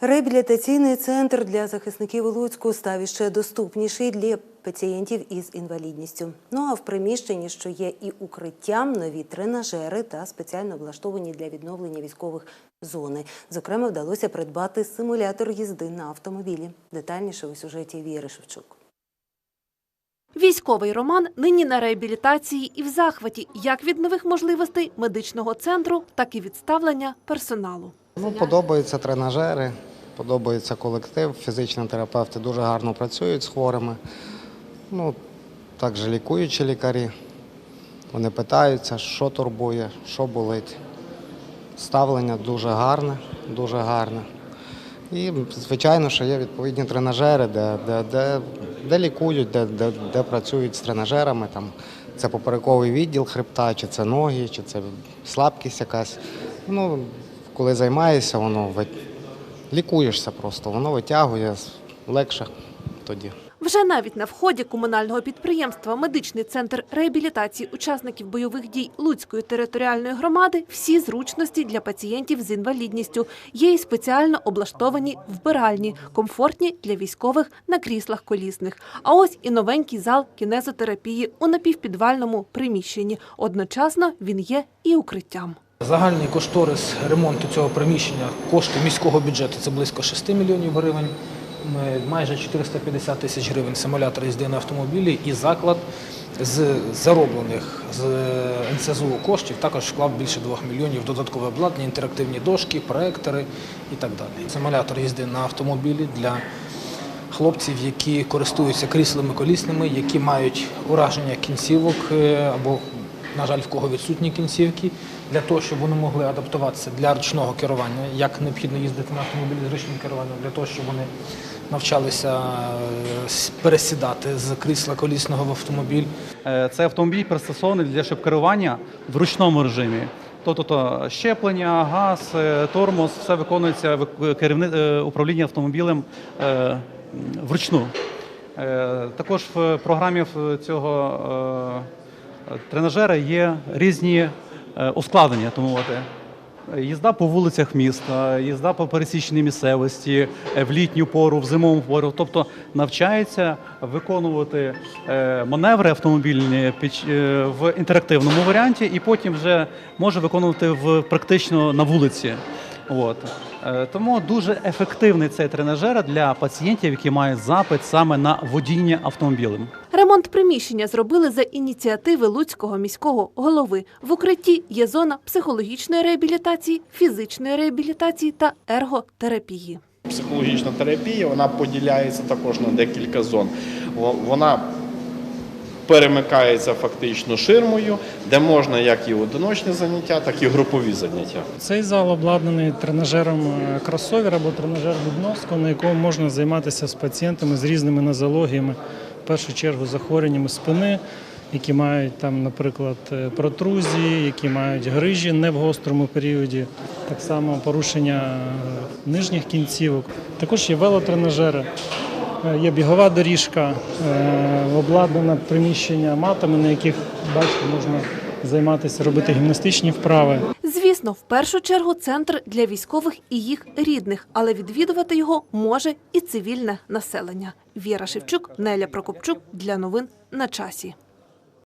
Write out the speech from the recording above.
Реабілітаційний центр для захисників Луцьку став іще доступніший для пацієнтів із інвалідністю. Ну а в приміщенні, що є і укриттям, нові тренажери та спеціально облаштовані для відновлення військових зони. Зокрема, вдалося придбати симулятор їзди на автомобілі. Детальніше у сюжеті Віри Шевчук. Військовий Роман нині на реабілітації і в захваті як від нових можливостей медичного центру, так і від ставлення персоналу. Ну, подобаються тренажери, подобається колектив. Фізичні терапевти дуже гарно працюють з хворими. Ну, також лікуючі лікарі. Вони питаються, що турбує, що болить. Ставлення дуже гарне, дуже гарне. І, звичайно, що є відповідні тренажери, де, де, де, де лікують, де, де, де працюють з тренажерами. Там, це поперековий відділ хребта, чи це ноги, чи це слабкість якась. Ну, коли займаєшся, воно лікуєшся просто, воно витягує легше тоді. Вже навіть на вході комунального підприємства Медичний центр реабілітації учасників бойових дій Луцької територіальної громади всі зручності для пацієнтів з інвалідністю. Є і спеціально облаштовані вбиральні, комфортні для військових на кріслах колісних. А ось і новенький зал кінезотерапії у напівпідвальному приміщенні. Одночасно він є і укриттям. Загальний кошторис ремонту цього приміщення, кошти міського бюджету це близько 6 мільйонів гривень. Майже 450 тисяч гривень симулятор їзди на автомобілі і заклад з зароблених з НСЗУ коштів також вклав більше 2 мільйонів додаткове обладнання, інтерактивні дошки, проектори і так далі. Симулятор їзди на автомобілі для хлопців, які користуються кріслами колісними, які мають ураження кінцівок е, або, на жаль, в кого відсутні кінцівки, для того, щоб вони могли адаптуватися для ручного керування, як необхідно їздити на автомобілі з ручним керуванням, для того, щоб вони навчалися е, пересідати з крісла колісного в автомобіль. Е, Цей автомобіль пристосований для щоб керування в ручному режимі. Тобто то щеплення, газ, е, тормоз, все виконується вик- керівни... е, управління автомобілем вручну. Також в програмі цього тренажера є різні е, ускладнення, тому мовити. Їзда по вулицях міста, їзда по пересічній місцевості е, в літню пору, в зимову пору. Тобто навчається виконувати е, маневри автомобільні е, в інтерактивному варіанті, і потім вже може виконувати в практично на вулиці. От. Е, Тому дуже ефективний цей тренажер для пацієнтів, які мають запит саме на водіння автомобілем. Ремонт приміщення зробили за ініціативи Луцького міського голови. В укритті є зона психологічної реабілітації, фізичної реабілітації та ерготерапії. Психологічна терапія вона поділяється також на декілька зон. Вона перемикається фактично ширмою, де можна як і одиночні заняття, так і групові заняття. Цей зал обладнаний тренажером е, кросовер або тренажер відносно, на якому можна займатися з пацієнтами з різними нозологіями, в першу чергу захворюваннями спини, які мають там, наприклад, е, протрузії, які мають грижі не в гострому періоді, так само порушення е, нижніх кінцівок. Також є велотренажери. Е, Є бігова доріжка, е, обладнане приміщення матами, на яких бачите, можна займатися, робити гімнастичні вправи. Звісно, в першу чергу центр для військових і їх рідних, але відвідувати його може і цивільне населення. Віра Шевчук, Неля Прокопчук для новин на часі.